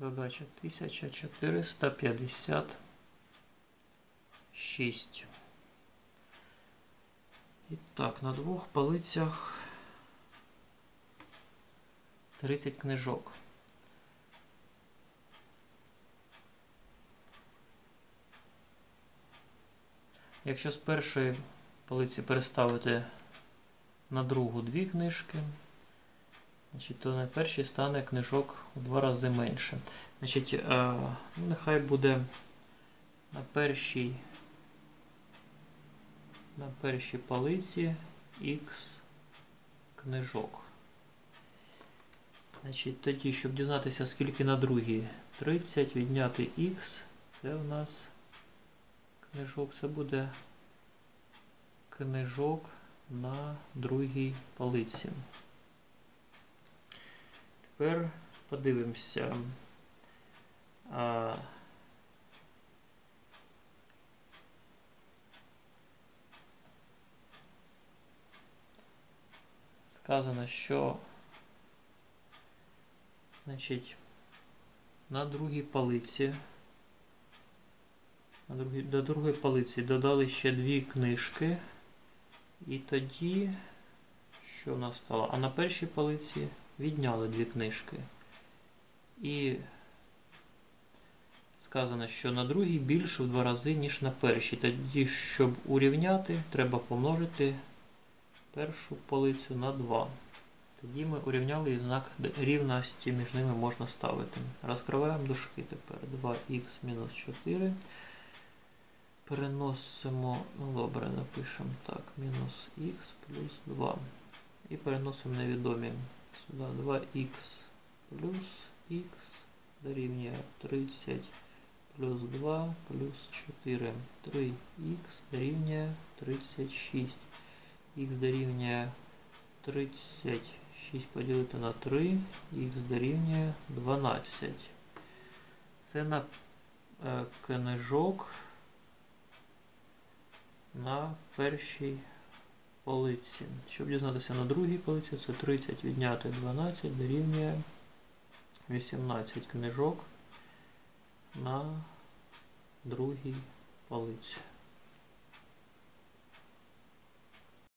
Задача 1456. І так, на двох полицях 30 книжок. Якщо з першої полиці переставити на другу дві книжки, значить, то на першій стане книжок у два рази менше. Значить, е, ну, нехай буде на першій на першій полиці X книжок. Значить, тоді, щоб дізнатися, скільки на другій 30 відняти X, це в нас книжок, це буде книжок на другій полиці. Тепер подивимося. А, сказано, що значить, на другій полиці на другій, до другої полиці додали ще дві книжки. І тоді, що в нас стало? А на першій полиці відняли дві книжки. І сказано, що на другій більше в два рази, ніж на першій. Тоді, щоб урівняти, треба помножити першу полицю на 2. Тоді ми урівняли і знак рівності між ними можна ставити. Розкриваємо дужки тепер. 2х мінус 4. Переносимо, ну добре, напишемо так, мінус х плюс 2. І переносимо невідомі. Сюди 2х плюс х дорівнює 30 плюс 2 плюс 4. 3х дорівнює 36. Х дорівнює 36 поділити на 3, х дорівнює 12. Це на е, книжок на першій полиці. Щоб дізнатися на другій полиці, це 30 відняти 12 дорівнює 18 книжок на другій полиці.